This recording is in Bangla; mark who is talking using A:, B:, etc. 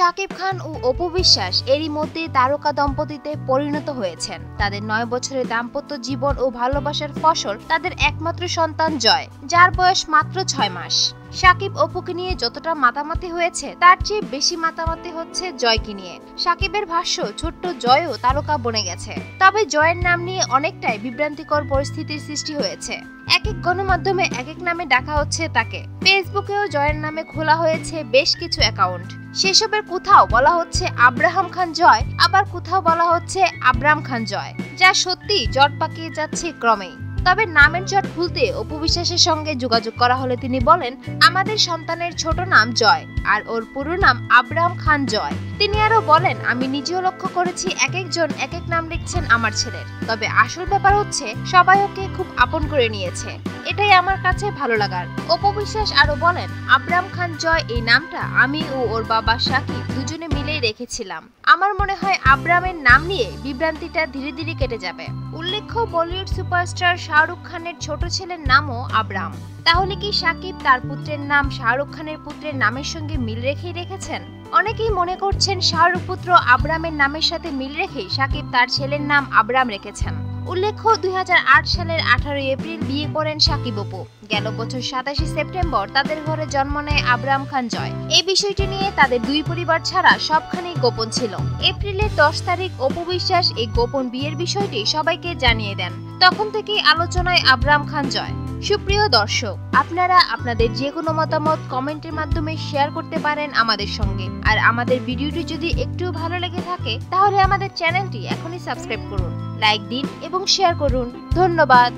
A: শাকিব খান ও অপু বিশ্বাস এরই মধ্যে তারকা দম্পতিতে পরিণত হয়েছেন। তাদের নয় বছরের দাম্পত্য জীবন ও ভালোবাসার ফসল তাদের একমাত্র সন্তান জয়, যার বয়স মাত্র ছয় মাস। সাকিব অপুকে নিয়ে যতটা মাতামাতি হয়েছে, তার চেয়ে বেশি মাতামাতি হচ্ছে জয়কে নিয়ে। সাকিবের ভাষ্য, ছোট্ট জয়ও তারকা বনে গেছে। তবে জয়ের নাম নিয়ে অনেকটাই বিভ্রান্তিকর পরিস্থিতির সৃষ্টি হয়েছে। এক এক গণমাধ্যমে এক এক নামে ডাকা হচ্ছে তাকে। ফেসবুকেও জয়ের নামে খোলা হয়েছে বেশ কিছু অ্যাকাউন্ট। সেসবের কোথাও বলা হচ্ছে আব্রাহাম খান জয়, আবার কোথাও বলা হচ্ছে আব্রাম খান জয়, যা সত্যি জট পাকিয়ে যাচ্ছে ক্রমেই। তবে নামের জট খুলতে অপু বিশ্বাসের সঙ্গে যোগাযোগ করা হলে তিনি বলেন, আমাদের সন্তানের ছোট নাম জয় আর ওর পুরো নাম আব্রাহাম খান জয়। তিনি আরও বলেন, আমি নিজেও লক্ষ্য করেছি এক একজন এক এক নাম লিখছেন আমার ছেলের। তবে আসল ব্যাপার হচ্ছে, সবাই ওকে খুব আপন করে নিয়েছে। এটাই আমার কাছে ভালো লাগার। অপবিশ্বাস আরও বলেন, আব্রাম খান জয় এই নামটা, আমি ও ওর বাবা সাকিব দুজনে মিলেই রেখেছিলাম আমার মনে হয় আব্রামের নাম নিয়ে বিভ্রান্তিটা ধীরে ধীরে কেটে যাবে। উল্লেখ্য, বলিউড সুপারস্টার শাহরুখ খানের ছোট ছেলের নামও আব্রাম। তাহলে কি সাকিব তার পুত্রের নাম শাহরুখ খানের পুত্রের নামের সঙ্গে মিল রেখেই রেখেছেন? অনেকেই মনে করছেন শাহরুখ পুত্র আব্রামের নামের সাথে মিল রেখেই সাকিব তার ছেলের নাম আব্রাম রেখেছেন। উল্লেখ্য, দুই হাজার আট সালের আঠারোই এপ্রিল বিয়ে করেন সাকিব অপু। গেল বছর সাতাশে সেপ্টেম্বর তাদের ঘরে জন্ম নেয় আব্রাম খান জয়। এই বিষয়টি নিয়ে তাদের দুই পরিবার ছাড়া সবখানেই গোপন ছিল। এপ্রিলের দশ তারিখ অপু বিশ্বাস এই গোপন বিয়ের বিষয়টি সবাইকে জানিয়ে দেন। তখন থেকেই আলোচনায় আব্রাম খান জয়। সুপ্রিয় দর্শক, আপনারা আপনাদের যে কোনো মতামত কমেন্টের মাধ্যমে শেয়ার করতে পারেন আমাদের সঙ্গে। আর আমাদের ভিডিওটি যদি একটু ভালো লেগে থাকে, তাহলে আমাদের চ্যানেলটি এখনই সাবস্ক্রাইব করুন। লাইক দিন এবং শেয়ার করুন। ধন্যবাদ।